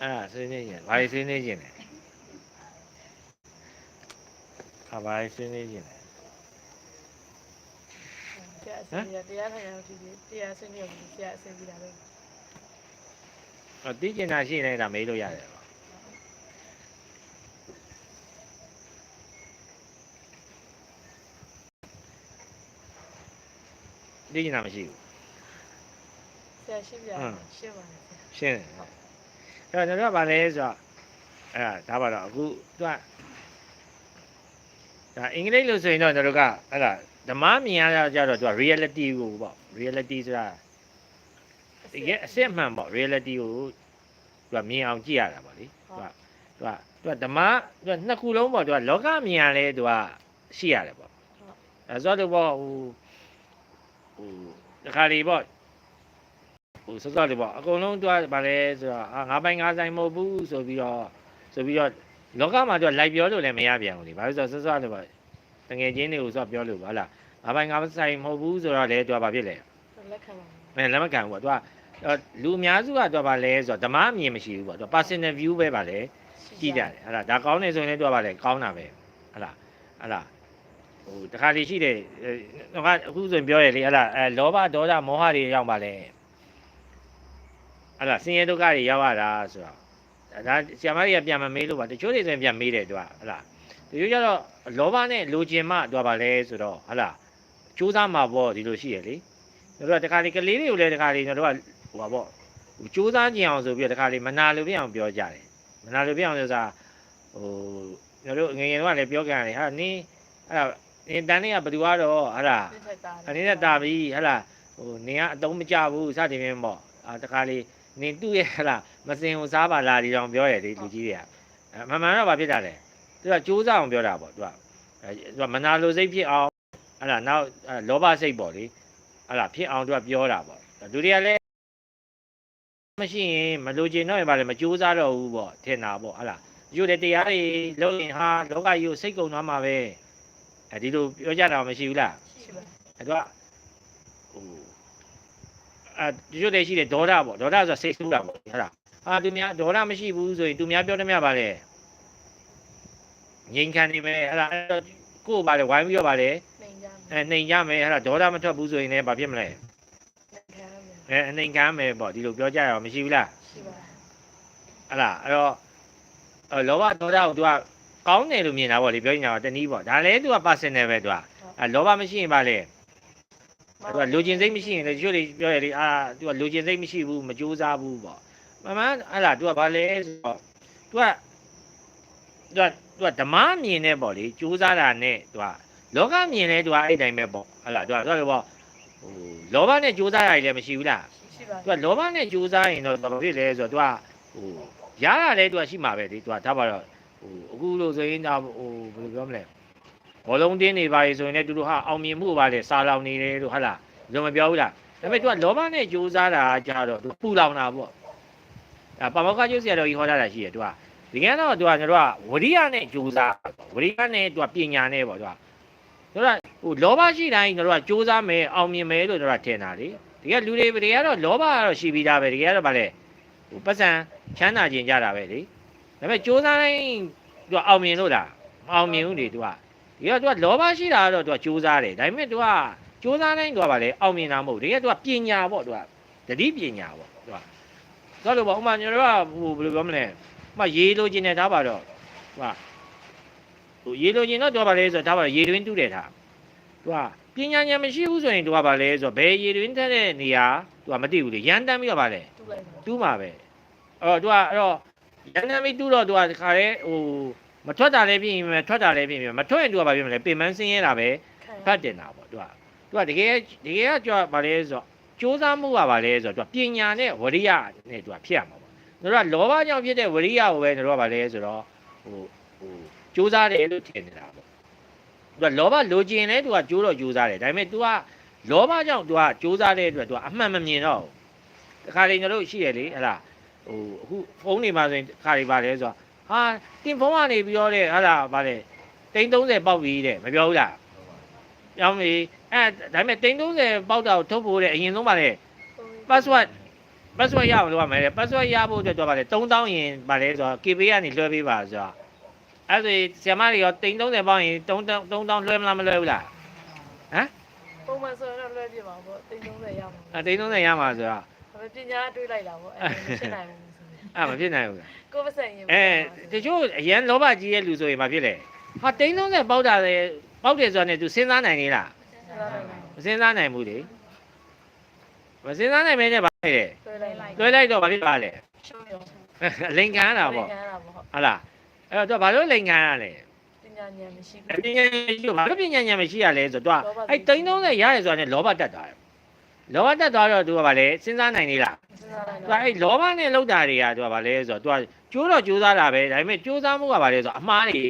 အဲ့ဒါဆွေးနွေးခြင်းဘာလို့ဆွေးနွေးခြင်းလဲဟာဘာလို့ဆွေးနွေးခြင်းလဲတရားစင်ပြီးတရားထိုင်အောင်ကြည့်ပြီးတရားစင်ပြီးတရားစင်ပြီးတာပဲအသိကျင်တာရှိနေတာမေးလို့ရတယ်ပေါ့သိကျင်တာမရှိဘူးဆရာရှင်းပြရှင်းပါတယ်ရှင်းတယ်ဟုတ် အဲ့တော့ကျွန်တော်ကဗာလဲဆိုတော့အဲ့ဒါဒါပါတော့အခုသူကဒါအင်္ဂလိပ်လို့ဆိုရင်တော့ကျွန်တော်ကအဲ့ဒါဓမ္မမြင်ရတာကြတော့သူက reality ကိုပေါ့ reality ဆိုတာတကယ်အစစ်အမှန်ပေါ့ reality ကိုသူကမြင်အောင်ကြည့်ရတာပေါ့လေသူကသူကသူကဓမ္မသူကနှစ်ခုလုံးပေါ့သူကလောကမြင်ရလဲသူကရှိရတယ်ပေါ့အဲဆိုတော့ပေါ့ဟိုဟိုတခါလေးပေါ့ ဟိုစောစောလေးပေါ့အကုန်လုံးသူကဗာလဲဆိုတော့အာငါပိုင်ငါဆိုင်မဟုတ်ဘူးဆိုပြီးတော့ဆိုပြီးတော့လောကမှာသူကလိုက်ပြောလို့လည်းမရပြန်ဘူးလေဘာလို့ဆိုတော့စောစောလေးပေါ့တငယ်ချင်းတွေကိုစောပြောလို့ပါလားငါပိုင်ငါဆိုင်မဟုတ်ဘူးဆိုတော့လေသူကဘာဖြစ်လဲလက်ခံပါအဲလက်မခံဘူးပေါ့သူကအဲ့လူအများစုကသူကဗာလဲဆိုတော့ဓမ္မအမြင်မရှိဘူးပေါ့သူက personal view ပဲဗာလဲကြည့်ကြတယ်အဲ့ဒါဒါကောင်းနေဆိုရင်လည်းသူကဗာလဲကောင်းတာပဲဟုတ်လားဟုတ်လားဟိုတခါတည်းရှိတယ်ဟိုကအခုဆိုရင်ပြောရလေဟုတ်လားအဲလောဘဒေါသမောဟတွေရောက်ပါလေ အဲ့ဒါဆင်းရဲဒုက္ခတွေရောက်ရတာဆိုတော့ဒါဆရာမကြီးကပြန်မမေးလို့ပါတချို့တွေဆိုရင်ပြန်မေးတယ်သူကဟလားတချို့ကျတော့လောဘနဲ့လိုချင်မှသူကပါလဲဆိုတော့ဟလားစူးစမ်းမှာပေါ့ဒီလိုရှိရလေတို့ကတခါလေကလေးတွေကိုလည်းတခါလေတို့ကဟိုပါပေါ့စူးစမ်းကြင်အောင်ဆိုပြီးတော့တခါလေမနာလိုပြအောင်ပြောကြတယ်မနာလိုပြအောင်ဆိုတာဟိုတို့ငယ်ငယ်တော့လည်းပြောကြတယ်ဟာနင်းအဲ့ဒါနင်းတန်းနေကဘယ်သူကတော့ဟလားနင်းထက်တာအနေနဲ့တာပြီဟဟလားဟိုနေကအတုံးမကြဘူးစသည်ဖြင့်ပေါ့အာတခါလေး နေသူ့ရဲ့ဟလားမစင်ကိုစားပါလားဒီကောင်ပြောရလေလူကြီးတွေကအဲမမှန်တော့ဘာဖြစ်တာလဲသူကစူးစမ်းအောင်ပြောတာပေါ့သူကအဲသူကမနာလိုစိတ်ဖြစ်အောင်ဟလားနောက်အဲလောဘစိတ်ပေါ့လေဟလားဖြစ်အောင်သူကပြောတာပေါ့လူတွေကလည်းမရှိရင်မလိုချင်တော့ရင်ဗါလေမစူးစမ်းတော့ဘူးပေါ့ထင်တာပေါ့ဟလားယူတဲ့တရားတွေလုံးရင်ဟာလောကကြီးကိုစိတ်ကုန်သွားမှာပဲအဲဒီလိုပြောကြတာမရှိဘူးလားရှိပါအဲ့တော့ဟို အာဒီလိုတည်းရှိတယ်ဒေါသပေါ့ဒေါသဆိုတာစိတ်ဆူတာပေါ့ဟုတ်လားအာသူများဒေါသမရှိဘူးဆိုရင်သူများပြောတယ်များပါလေငြိမ်ခံနေမယ်အဲ့ဒါအဲ့တော့ကိုယ်ပါလေဝိုင်းပြီးတော့ပါလေ နေကြမယ် အဲနှိမ်ကြမယ်အဲ့ဒါဒေါသမထွက်ဘူးဆိုရင်လည်းဘာဖြစ်မလဲ နေခံရမယ် အဲအနှိမ်ခံမယ်ပေါ့ဒီလိုပြောကြရအောင်မရှိဘူးလား ရှိပါ အဲ့လားအဲ့တော့အဲလောဘဒေါသကို तू ကကောင်းတယ်လို့မြင်တာပေါ့လေပြောရင်တော့တနည်းပေါ့ဒါလည်း तू က personal ပဲ तू ကအဲလောဘမရှိရင်ပါလေ သူကလူကျင်စိတ်မရှိရင်လည်းကျွတ်တွေပြောရတယ်အာသူကလူကျင်စိတ်မရှိဘူးမကြိုးစားဘူးပေါ့မမအဲ့ဒါသူကဘာလဲဆိုတော့သူကသူကသူကဓမ္မမြင်နေပေါ့လေကြိုးစားတာနဲ့သူကလောကမြင်လဲသူကအဲ့တိုင်းပဲပေါ့ဟုတ်လားသူကသူကပေါ့ဟိုလောဘနဲ့ကြိုးစားတာကြီးလည်းမရှိဘူးလားရှိပါဘူးသူကလောဘနဲ့ကြိုးစားရင်တော့ဘာဖြစ်လဲဆိုတော့သူကဟိုရတာလဲသူကရှိမှာပဲလေသူကဒါပါတော့ဟိုအခုလို့ဆိုရင်ဒါဟိုဘယ်လိုပြောမလဲ ဘောလုံးတင်းနေပါလေဆိုရင်လည်းသူတို့ဟာအောင်မြင်မှုပါလေစာလောင်နေတယ်လို့ဟုတ်လားဘယ်လိုမပြောဘူးလားဒါပေမဲ့သူကလောဘနဲ့ကြိုးစားတာကြတော့သူပူလောင်တာပေါ့အဲပါမောကကျုပ်ဆရာတော်ကြီးဟောတာရှိတယ်သူကဒီကနေ့တော့သူကကျွန်တော်ကဝရိယနဲ့ကြိုးစားဝရိယနဲ့သူကပညာနဲ့ပေါ့သူကကျွန်တော်ဟိုလောဘရှိတိုင်းကျွန်တော်ကကြိုးစားမယ်အောင်မြင်မယ်လို့ကျွန်တော်ထင်တာလေတကယ်လူတွေတကယ်ကတော့လောဘကတော့ရှိပြီးသားပဲတကယ်ကတော့ဗာလေဟိုပတ်စံချမ်းသာခြင်းကြတာပဲလေဒါပေမဲ့ကြိုးစားတိုင်းသူကအောင်မြင်လို့လားမအောင်မြင်ဘူးလေသူက ဒီက तू ကလောဘရှိတာကတော့ तू ကကြိုးစားတယ်ဒါပေမဲ့ तू က စူးစမ်းတိုင်းတော့ဗာလေအောင်မြင်တာမဟုတ်ဘူးတကယ်သူကပညာပေါ့သူကတတိပညာပေါ့သူကဆိုတော့ပေါ့ဥမာကျွန်တော်ကဟိုဘယ်လိုပြောမလဲဥမာရေးလိုချင်တယ်ထားပါတော့သူကဟိုရေးလိုချင်တော့တော့ဗာလေဆိုတော့ထားပါတော့ရေတွင်းတူးတယ်ထားသူကပညာဉာဏ်မရှိဘူးဆိုရင်သူကဗာလေဆိုတော့ဘယ်ရေတွင်းထက်တဲ့နေရာသူကမသိဘူးလေရန်တမ်းပြီးတော့ဗာလေ တူလိုက်ပါ တူးမှာပဲအဲ့တော့သူကအဲ့တော့ရန်တမ်းပြီးတူးတော့သူကတခါလေဟို မထွက်တာလည်းပြင်မထွက်တာလည်းပြင်မထွက်ရင်သူကဗာပြင်မလဲပင်မဆင်းရဲတာပဲ ခံ ဖတ်တင်တာပေါ့သူကသူကတကယ်တကယ်ကကြွဗာလဲဆိုတော့စူးစမ်းမှုကဗာလဲဆိုတော့သူကပညာနဲ့ဝရိယနဲ့သူကဖြစ်ရမှာပေါ့တို့ကလောဘကြောင့်ဖြစ်တဲ့ဝရိယကိုပဲတို့ကဗာလဲဆိုတော့ဟိုဟိုစူးစမ်းတယ်လို့ထင်နေတာပေါ့သူကလောဘလိုချင်လဲသူကကြိုးတော့ကြိုးစားတယ်ဒါပေမဲ့ तू ကလောဘကြောင့် तू ကကြိုးစားတဲ့အတွက် तू ကအမှန်မမြင်တော့ဘူးတခါလေကျွန်တော်တို့ရှိရလေဟလာဟိုအခုဖုန်းတွေမှာဆိုရင်တခါလေဗာလဲဆိုတော့ ဟာတင်ဖုန်းကနေပြီးတော့တဲ့ဟလာဗာလဲတိန်30ပေါက်ပြီတဲ့မပြောဘူးလားပြောင်းပြီအဲဒါပေမဲ့တိန်30ပေါက်တာကိုထုတ်ဖို့တဲ့အရင်ဆုံးပါလေ password password ရအောင်လုပ်ရမယ်လေ password ရဖို့အတွက်တော့ဗာလေ3000ရင်ဗာလေဆိုတော့ KB ကနေလွှဲပေးပါဆိုတော့အဲ့ဒါဆီယမတွေရော330ပေါင်းရင်3000 3000လွှဲမလားမလွှဲဘူးလားဟမ်ပုံမှန်ဆိုရင်တော့လွှဲပြပါဘောတိတ်30ရမှာအဲ့330ရမှာဆိုတော့ဒါပေမဲ့ပညာတွေးလိုက်တာပေါ့အဲ့ဖြစ်နိုင်ဘူးဆိုရင်အဲ့မဖြစ်နိုင်ဘူးလား ကိုယ်ပစံရင် အဲတချို့အရန်လောဘကြီးရဲ့လူဆိုရင်မဖြစ်လေဟာ330ပေါက်တာလေပေါက်တယ်ဆိုတော့ ਨੇ तू စဉ်းစားနိုင်နေလားမစဉ်းစားနိုင်ဘူးလေမစဉ်းစားနိုင်မင်းနဲ့ဗာလေ တွေးလိုက်လိုက် လွှဲလိုက်တော့ဗာဖြစ်ပါလေ ရှုံးရော အလိန်ခံရတာပေါ့ ခံရတာပေါ့ ဟုတ်လားအဲ့တော့ तू ဘာလို့လိန်ခံရလဲ ပညာဉာဏ်မရှိ ပညာဉာဏ်မရှိဘူးဘာလို့ပညာဉာဏ်မရှိရလဲဆိုတော့ तू အဲ့330ရတယ်ဆိုတာ ਨੇ လောဘတက်သွားတယ် လောဘတက်သွားတော့ तू ကဗာလေစဉ်းစားနိုင်နေလားစဉ်းစားလိုက်သူကအဲ့လောဘနဲ့လောက်တာတွေကသူကဗာလဲဆိုတော့သူကကျိုးတော့ကျိုးစားတာပဲဒါပေမဲ့ကျိုးစားမှုကဗာလဲဆိုတော့အမှားတွေ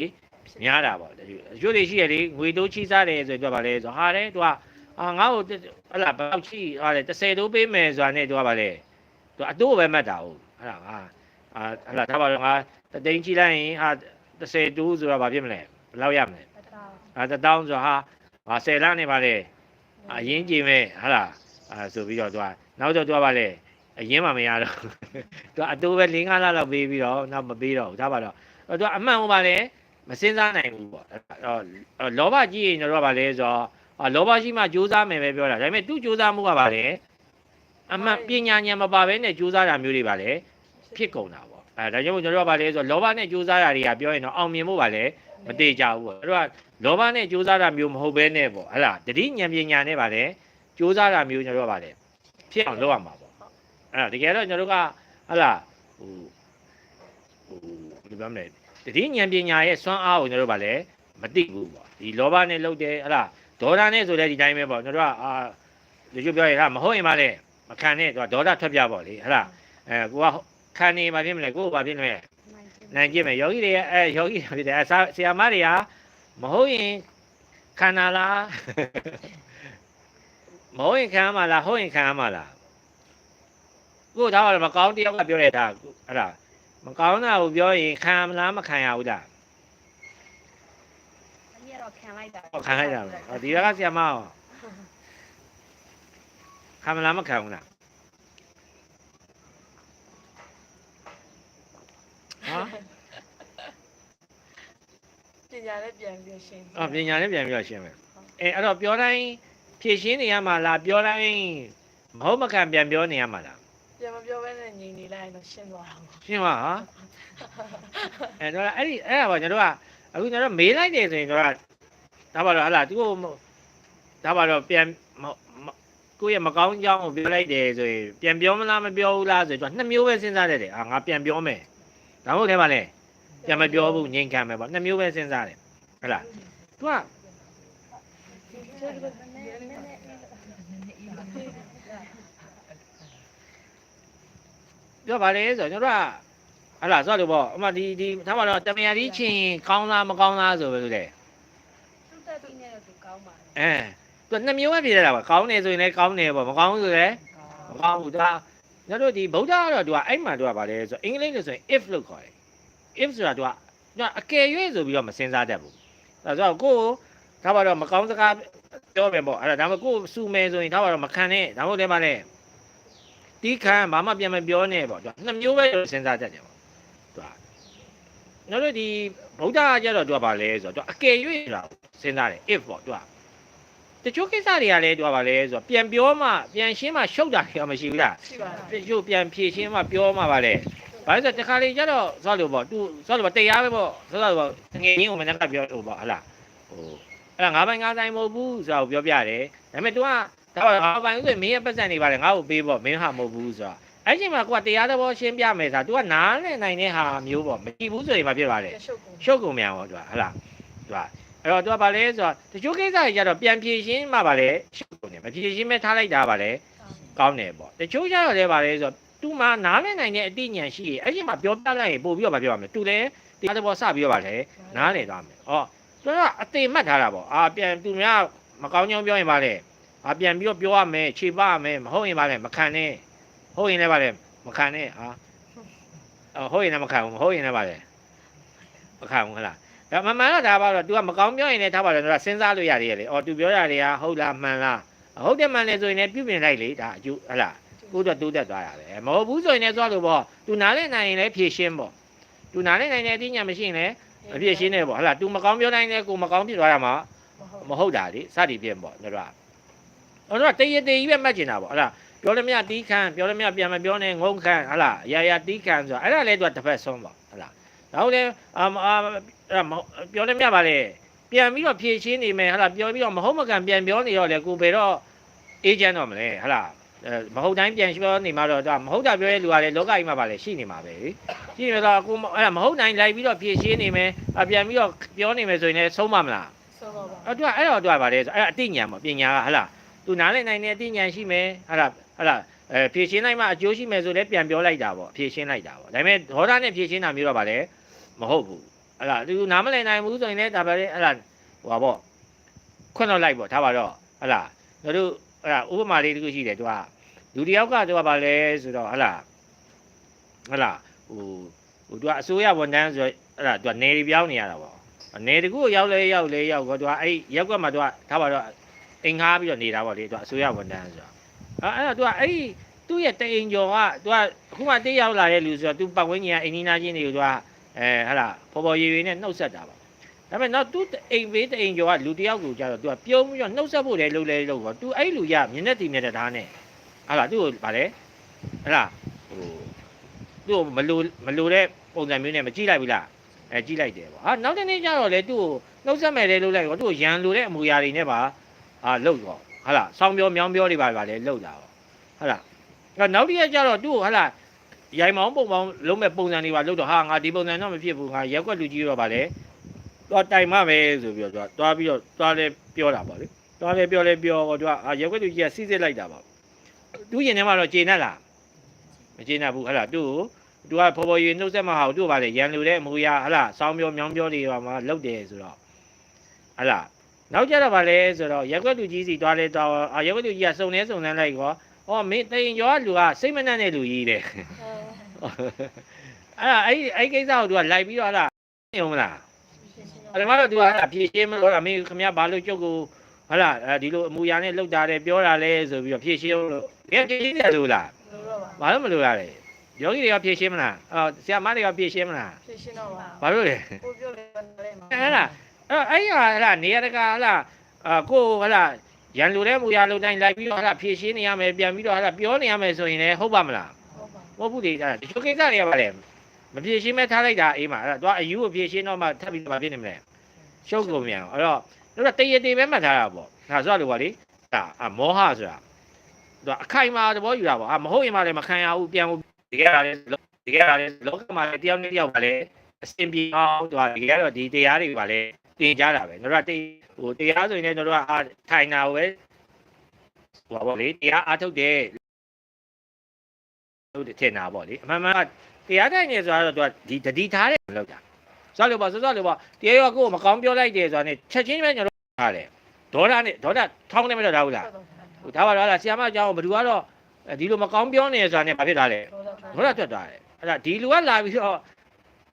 များတာပေါ့တချို့တချို့တွေရှိရလေငွေတိုးချိစားတယ်ဆိုတော့ဗာလဲဆိုတော့ဟာတယ်သူကအာငါ့ကိုဟလာဘယ်လောက်ချိဟာလေ30တိုးပေးမယ်ဆိုတာနဲ့သူကဗာလဲသူအတိုးပဲမှတ်တာဟုတ်ဟလာငါအာဟလာဒါပါတော့ငါတသိန်းချိလိုက်ရင်ဟာ30တိုးဆိုတော့ဗာဖြစ်မလဲဘယ်လောက်ရမလဲအာတတောင်းဆိုတော့ဟာဟာ10လနဲ့ဗာလဲအရင်ကြည့်မယ်ဟလာ အာဆိုပြီးတော့သူကနောက်တော့သူကဗာလဲအရင်မှမရတော့သူအတူပဲ၄၅လလောက်ပေးပြီးတော့နောက်မပေးတော့ဘူးဒါပါတော့သူကအမှန်ဟိုပါလေမစင်စားနိုင်ဘူးပေါ့အဲ့တော့လောဘကြီးရင်တော့ဗာလေဆိုတော့လောဘရှိမှကြိုးစားမယ်ပဲပြောတာဒါပေမဲ့သူကြိုးစားမှုကဗာလေအမှန်ပညာဉာဏ်မပါဘဲနဲ့ကြိုးစားတာမျိုးတွေဗာလေဖြစ်ကုန်တာပေါ့အဲဒါကြောင့်မို့ကျွန်တော်တို့ကဗာလေဆိုတော့လောဘနဲ့ကြိုးစားတာတွေကပြောရင်တော့အောင်မြင်ဖို့ဗာလေမတေကြဘူးပေါ့တို့ကလောဘနဲ့ကြိုးစားတာမျိုးမဟုတ်ဘဲနဲ့ပေါ့ဟလာတတိဉာဏ်ပညာနဲ့ဗာလေ ကြိုးစားတာမျိုးကျွန်တော်တို့ကဗာလေဖြစ်အောင်လုပ်ရမှာပေါ့အဲ့ဒါတကယ်တော့ကျွန်တော်တို့ကဟလာဟိုဟိုဘယ်လိုပြောမလဲတတိဉာဏ်ပညာရဲ့စွမ်းအားကိုကျွန်တော်တို့ဗာလဲမသိဘူးပေါ့ဒီလောဘနဲ့လုပ်တယ်ဟလာဒေါသနဲ့ဆိုတဲ့ဒီတိုင်းပဲပေါ့ကျွန်တော်တို့ကအာဒီလိုပြောရတာမဟုတ်ရင်မလဲမခံနဲ့သူကဒေါသထွက်ပြပေါ့လေဟလာအဲကိုကခံနေမှာဖြစ်မလဲကိုကဘာဖြစ်မလဲနိုင်ကြည့်မယ်ယောဂီတွေအဲယောဂီတွေဖြစ်တယ်အဲဆရာမတွေကမဟုတ်ရင်ခံနာလား မဟုတ်ရင်ခံရမှာလားဟုတ်ရင်ခံရမှာလားကို့သားကမကောင်းတယောက်ကပြောတဲ့ဒါအဲ့ဒါမကောင်းတာကိုပြောရင်ခံမလားမခံရဘူးလားအမြဲတော့ခံလိုက်တာဟောခံလိုက်တာပဲဟောဒီဘက်ကဆရာမရောခံမလားမခံဘူးလားဟာပညာနဲ့ပြန်ပြီးရှင်းအော်ပညာနဲ့ပြန်ပြီးတော့ရှင်းမယ်အဲအဲ့တော့ပြောတိုင်း ဖြည့်ရှင်းနေရမှာလားပြောတိုင်းမဟုတ်မခံပြန်ပြောနေရမှာလားပြန်မပြောဘဲနဲ့ညီနေလိုက်ရင်တော့ရှင်းသွားတာပေါ့ရှင်းပါဟာအဲတော့အဲ့ဒီအဲ့ဒါပါကျွန်တော်ကအခုကျွန်တော်မေးလိုက်တယ်ဆိုရင်ကျွန်တော်ကဒါပါတော့ဟာလာသူ့ကိုဒါပါတော့ပြန်မကိုယ့်ရဲ့မကောင်းကြောင်းကိုပြောလိုက်တယ်ဆိုရင်ပြန်ပြောမလားမပြောဘူးလားဆိုတော့နှစ်မျိုးပဲစဉ်းစားတယ်အာငါပြန်ပြောမယ်ဒါမှမဟုတ်တယ်ပါလေပြန်မပြောဘူးငြိမ်ခံမယ်ပေါ့နှစ်မျိုးပဲစဉ်းစားတယ်ဟုတ်လားသူက ပြောပါလေဆိုတော့ကျွန်တော်ကဟာလာဆိုတော့ပေါ့အမဒီဒီဒါမှတော့တမယာကြီးချင်းကောင်းလားမကောင်းလားဆိုပဲလို့လေသူ့တက်ပြီးနေတော့သူကောင်းပါလေအဲသူနှစ်မျိုးပဲပြည်ရတာပါကောင်းတယ်ဆိုရင်လည်းကောင်းတယ်ပေါ့မကောင်းဘူးဆိုရင်မကောင်းဘူးဒါညတို့ဒီဗုဒ္ဓကတော့သူကအဲ့မှာသူကဗာလဲဆိုအင်္ဂလိပ်လို့ဆိုရင် if လို့ခေါ်တယ် if ဆိုတာသူကသူကအကယ်၍ဆိုပြီးတော့မစင်စားတတ်ဘူးဒါဆိုတော့ကိုယ် ဒါပါတော့မကောင်းစကားပြောမယ်ပေါ့အဲ့ဒါဒါမှကိုယ်စူမယ်ဆိုရင်ဒါပါတော့မခံနဲ့ဒါမှမဟုတ်တယ်ပါလေတီးခံဘာမှပြန်မပြောနဲ့ပေါ့သူကနှစ်မျိုးပဲစဉ်းစားတတ်တယ်ပေါ့သူကညတို့ဒီဗုဒ္ဓကကြတော့သူကဗာလဲဆိုတော့သူကအကယ်၍ဆိုတာစဉ်းစားတယ် if ပေါ့သူကတချို့ကိစ္စတွေကလည်းတွားပါလေဆိုတော့ပြန်ပြောမှပြန်ရှင်းမှရှုပ်တာတွေကမရှိဘူးလားရှိပါတချို့ပြန်ဖြေရှင်းမှပြောမှပါလေဘာလို့လဲဆိုတော့တခါလေကျတော့စောလို့ပေါ့သူစောလို့ပေါ့တရားပဲပေါ့စောလို့ပေါ့ငယ်ရင်းကိုမနေ့ကပြောလို့ပေါ့ဟလားဟို အဲ့ဒါငါးပိုင်းငါးဆိုင်မဟုတ်ဘူးဆိုတော့ပြောပြတယ်ဒါပေမဲ့ तू ကဒါပါငါးပိုင်းဆိုရင်မင်းရဲ့ပတ်စံနေပါလေငါ့ကိုပေးပေါ့မင်းဟာမဟုတ်ဘူးဆိုတော့အဲ့ချိန်မှာကိုကတရားသဘောရှင်းပြမယ်ဆိုတာ तू ကနားနဲ့နိုင်တဲ့ဟာမျိုးပေါ့မကြည့်ဘူးဆိုရင်မဖြစ်ပါလေရှုပ်ကုန်ရှုပ်ကုန်မြန်ပေါ့သူကဟလားသူကအဲ့တော့သူကဗာလဲဆိုတော့တချို့ကိစ္စတွေကြတော့ပြန်ဖြေရှင်းမှဗာလဲရှုပ်ကုန်တယ်မဖြေရှင်းမဲ့ထားလိုက်တာဗာလဲကောင်းတယ်ပေါ့တချို့ကြတော့လည်းဗာလဲဆိုတော့သူမှနားလည်နိုင်တဲ့အတိညာဏ်ရှိရင်အဲ့ဒီမှာပြောပြလိုက်ရင်ပို့ပြီးတော့ဗာပြောရမယ်သူလည်းတရားသဘောစပြီးတော့ဗာလဲနားလည်သွားမယ်ဩ သူကအသေးမှတ်ထားတာပေါ့အာပြန်သူများမကောင်းကြောင်းပြောရင်ဗာလဲအာပြန်ပြီးတော့ပြောရမယ်ခြေပရမယ်မဟုတ်ရင်ဗာလဲမခံနဲ့ဟုတ်ရင်လည်းဗာလဲမခံနဲ့ဟာအော်ဟုတ်ရင်လည်းမခံဘူးမဟုတ်ရင်လည်းဗာလဲမခံဘူးဟလား ဒါမမှန်တော့ဒါပါတော့ तू ကမကောင်းပြောရင်လည်းထားပါတော့ तू ကစဉ်းစားလို့ရတယ်လေ။အော် तू ပြောရတယ်ဟာဟုတ်လားမှန်လား။ဟုတ်တယ်မှန်တယ်ဆိုရင်လည်းပြုပြင်လိုက်လေဒါအကျိုးဟလား ကျ ကိုယ့်အတွက်တိုးတက်သွားတာပဲမဟုတ်ဘူးဆိုရင်လည်းသွားလို့ပေါ့သူနားလဲနိုင်ရင်လည်းဖြည့်ရှင်းပေါ့သူနားလဲနိုင်တဲ့အသိဉာဏ်မရှိရင်လည်း မဖြည့်ရှင်းနဲ့ပေါ့ဟလာ तू မကောင်းပြောနိုင်တဲ့ကိုမကောင်းဖြစ်သွားရမှာမဟုတ်မဟုတ်တာလေစသည်ဖြင့်ပေါ့တို့ကအဲ့တော့တရတရကြီးပဲမှတ်ကျင်တာပေါ့ဟလာပြောလို့မရတီးခန့်ပြောလို့မရပြန်မပြောနဲ့ငုံခန့်ဟလာအရာရာတီးခန့်ဆိုတော့အဲ့ဒါလည်းသူကတစ်ဖက်ဆုံးပေါ့ဟလာနောက်လည်းအာအာအဲ့မပြောလို့မရပါလေပြန်ပြီးတော့ဖြည့်ရှင်းနေမယ်ဟလာပြောပြီးတော့မဟုတ်မကန်ပြန်ပြောနေတော့လေကိုဘယ်တော့အေဂျင့်တော့မလဲဟလာအဲ မဟုတ်တိုင်းပြန်ပြောနေမှာတော့ဒါမဟုတ်တာပြောတဲ့လူကလည်းလောကကြီးမှာပါလေရှိနေမှာပဲလေရှိနေတော့ကိုအဲ့ဒါမဟုတ်တိုင်းလိုက်ပြီးတော့ဖြည့်ရှင်းနေမယ်အပြန်ပြီးတော့ပြောနေမယ်ဆိုရင်လည်းဆုံးမမလားဆိုတော့ပါအဲ့တော့အဲ့တော့တွားပါတယ်ဆိုအဲ့ဒါအတိညာပေါ့ပညာကဟလားသူနားလည်နိုင်တဲ့အတိညာရှိမယ်ဟလားဟလားအဲဖြည့်ရှင်းနိုင်မှအကျိုးရှိမယ်ဆိုလည်းပြန်ပြောလိုက်တာပေါ့ဖြည့်ရှင်းလိုက်တာပေါ့ဒါပေမဲ့ဒေါသနဲ့ဖြည့်ရှင်းတာမျိုးတော့ဗာလေမဟုတ်ဘူးဟလားသူနားမလည်နိုင်ဘူးဆိုရင်လည်းဒါပဲလေဟလားဟိုပါပေါ့ခွန်းတော့လိုက်ပေါ့ဒါပါတော့ဟလားတို့ အဲ့ဒါဥပမာလေးတစ်ခုရှိတယ်သူကလူတစ်ယောက်ကသူကဗာလဲဆိုတော့ဟလားဟလားဟိုဟိုသူကအစိုးရဝန်ထမ်းဆိုတော့အဲ့ဒါသူကနေရီပြောင်းနေရတာပေါ့အနေတကူကိုရောက်လဲရောက်လဲရောက်တော့သူကအဲ့ရက်ကွက်မှာသူကထားပါတော့အင်္ဂါပြီးတော့နေတာပေါ့လေသူကအစိုးရဝန်ထမ်းဆိုတော့အဲ့အဲ့တော့သူကအဲ့သူ့ရဲ့တအိမ်ကျော်ကသူကအခုမှတေးရောက်လာတဲ့လူဆိုတော့သူပတ်ဝန်းကျင်ကအိမ်နီးနားချင်းတွေကိုသူကအဲဟလာပေါ်ပေါ်ရွေရွေနဲ့နှုတ်ဆက်တာပါ ဒါပေမဲ့တော့သူ့အိမ်ဘေးတအိမ်ကျော်ကလူတစ်ယောက်ကိုကြာတော့သူကပြုံးပြီးတော့နှုတ်ဆက်ဖို့လည်းလုပ်လဲလုပ်ပေါ့သူအဲ့လူရမျက်နှာတည်မျက်နှာသားနဲ့ဟလာသူ့ကိုဗါလဲဟလာဟိုသူ့ကိုမလိုမလိုတဲ့ပုံစံမျိုးနဲ့မကြည့်လိုက်ဘူးလားအဲကြည့်လိုက်တယ်ပေါ့ဟာနောက်တစ်နေ့ကျတော့လေသူ့ကိုနှုတ်ဆက်မယ်လေလို့လိုက်တော့သူ့ကိုရန်လိုတဲ့အမူအရာတွေနဲ့ပါအာလှုပ်တော့ဟာလားဆောင်းပြောမြောင်းပြောတွေပါပါလေလှုပ်တာပေါ့ဟာလားအဲ့နောက်တစ်ရက်ကျတော့သူ့ကိုဟာလားရိုင်မောင်းပုံပေါင်းလုံးမဲ့ပုံစံတွေပါလှုပ်တော့ဟာငါဒီပုံစံတော့မဖြစ်ဘူးငါရက်ွက်လူကြီးတော့ပါလေ တော့တိုင်မပဲဆိုပြီးတော့တွားပြီးတော့တွားလဲပြောတာပေါ့လေတွားလဲပြောလဲပြောတော့သူကအာရက်ွက်လူကြီးကစီးစစ်လိုက်တာပါသူရင်ထဲမှာတော့ကျေနပ်လားမကျေနပ်ဘူးဟာလားသူ့ကိုသူကဖော်ဖော်ရွေနှုတ်ဆက်မဟာသူ့ကပါလေရန်လူတဲ့အမူအရာဟလာစောင်းပြောမြောင်းပြောတွေပါမှာလောက်တယ်ဆိုတော့ဟလာနောက်ကြတော့ဗာလဲဆိုတော့ရက်ွက်လူကြီးစီသွားလဲတော့အာရက်ွက်လူကြီးကစုံနေစုံနေလိုက်ကောဩမင်းတိန်ကျော်ကလူကစိတ်မနှံ့တဲ့လူကြီးတဲ့အဲ့ဒါအဲ့ဒီအဲ့ဒီကိစ္စကိုသူကလိုက်ပြီးတော့ဟလာနေအောင်မလား အဲ့ဒါမှတော့သူကဟလာဖြည့်ရှင်းမလို့အမေခင်ဗျားဘာလို့ကြုတ်ကိုဟလာဒီလိုအမူအရာနဲ့လောက်တာတယ်ပြောတာလဲဆိုပြီးတော့ဖြည့်ရှင်းလို့ဘယ်ဖြည့်ရှင်းတယ်လို့လားလို့တော့ပါဘာလို့မလို့ရလဲယောဂီတွေကဖြည့်ရှင်းမလားအော်ဆရာမတွေကဖြည့်ရှင်းမလားဖြစ်ရှင်းတော့ပါဘာလို့လဲကိုပြောလေလည်းမှာအဲ့ဒါအဲ့အဲ့ဟာဟလာနေရတကာဟလာအာကိုဟလာရန်လူတဲ့မူရလူတိုင်းလိုက်ပြီးတော့ဟလာဖြည့်ရှင်းနေရမယ်ပြန်ပြီးတော့ဟလာပြောနေရမယ်ဆိုရင်လည်းဟုတ်ပါမလားဟုတ်ပါမဟုတ်ဘူးလေအဲ့ဒါဒီချိုကိစ္စတွေကပါလေ မဖြည့်ရှင်းမဲထားလိုက်တာအေးမှာအဲ့ဒါတော့အယူကိုဖြည့်ရှင်းတော့မှထပ်ပြီးတော့မဖြစ်နေမလဲရှုပ်ကုန်မြန်အဲ့တော့တို့ကတရတေပဲမှတ်ထားတာပေါ့ဒါဆိုလို့ပါလေဒါအမောဟဆိုတာသူကအခိုင်အမာသဘောယူတာပေါ့အာမဟုတ်ရင်မှလည်းမခံရဘူးပြန်ဖို့တကယ်ကလည်းတကယ်ကလည်းလောကမှာလည်းတယောက်နဲ့တယောက်ပါလေအစဉ်ပြေအောင်သူကတကယ်တော့ဒီတရားတွေပါလေတင်ကြတာပဲတို့ကတေဟိုတရားဆိုရင်လည်းတို့ကအာထိုင်တာပဲဟိုပါပေါ့လေတရားအားထုတ်တယ်ဟုတ်တယ်ထင်တာပေါ့လေအမှန်မှန်က တရားထိုင်နေဆိုတာတော့သူကဒီတတိထားတယ်မလုပ်တာစောလို့ပါစောစောလို့ပါတရားရောကိုယ်မကောင်းပြောလိုက်တယ်ဆိုတာနဲ့ချက်ချင်းပဲကျွန်တော်ထားတယ်ဒေါသနဲ့ဒေါသထောင်းနေမလို့ထားဘူးလားဟိုဒါပါတော့လားဆီယမအကြောင်းဘယ်သူကတော့ဒီလိုမကောင်းပြောနေဆိုတာနဲ့ဘာဖြစ်တာလဲဒေါသထွက်သွားတယ်အဲ့ဒါဒီလူကလာပြီးတော့